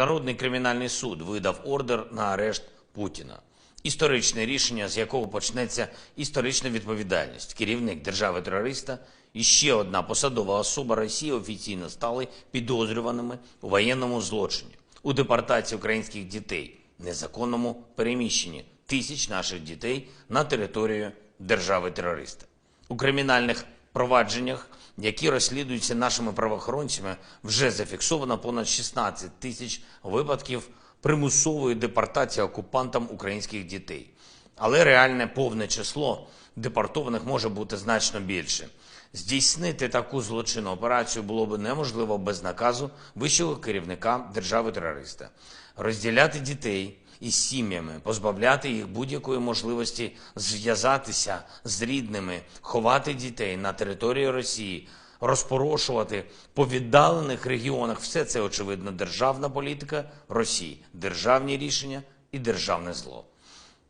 Міжнародний кримінальний суд видав ордер на арешт Путіна. Історичне рішення, з якого почнеться історична відповідальність. Керівник держави-терориста і ще одна посадова особа Росії офіційно стали підозрюваними у воєнному злочині, у депортації українських дітей, незаконному переміщенні тисяч наших дітей на територію держави-терориста. У кримінальних провадженнях, які розслідуються нашими правоохоронцями, вже зафіксовано понад 16 тисяч випадків примусової депортації окупантам українських дітей. Але реальне повне число депортованих може бути значно більше. Здійснити таку злочинну операцію було б неможливо без наказу вищого керівника держави-терориста. Розділяти дітей із сім'ями, позбавляти їх будь-якої можливості зв'язатися з рідними, ховати дітей на території Росії, розпорошувати по віддалених регіонах. Все це очевидно державна політика Росії, державні рішення і державне зло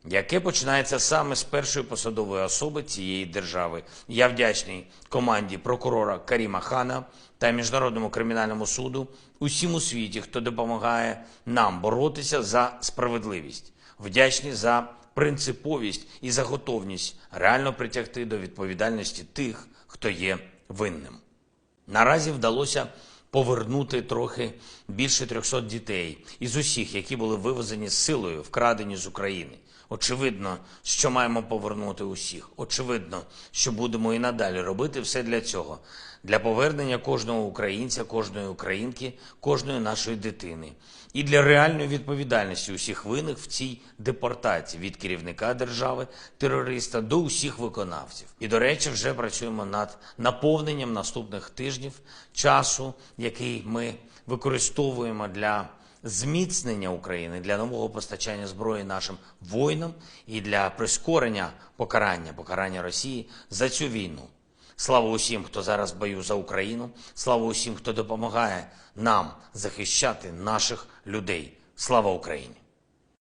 яке починається саме з першої посадової особи цієї держави. Я вдячний команді прокурора Каріма Хана та Міжнародному кримінальному суду, усім у світі, хто допомагає нам боротися за справедливість. Вдячний за принциповість і за готовність реально притягти до відповідальності тих, хто є винним. Наразі вдалося повернути трохи більше 300 дітей із усіх, які були вивезені силою, вкрадені з України. Очевидно, що маємо повернути усіх. Очевидно, що будемо і надалі робити все для цього, для повернення кожного українця, кожної українки, кожної нашої дитини, і для реальної відповідальності усіх винних в цій депортації від керівника держави, терориста до усіх виконавців. І до речі, вже працюємо над наповненням наступних тижнів часу, який ми використовуємо для зміцнення України для нового постачання зброї нашим воїнам і для прискорення покарання, покарання Росії за цю війну. Слава усім, хто зараз в бою за Україну. Слава усім, хто допомагає нам захищати наших людей. Слава Україні!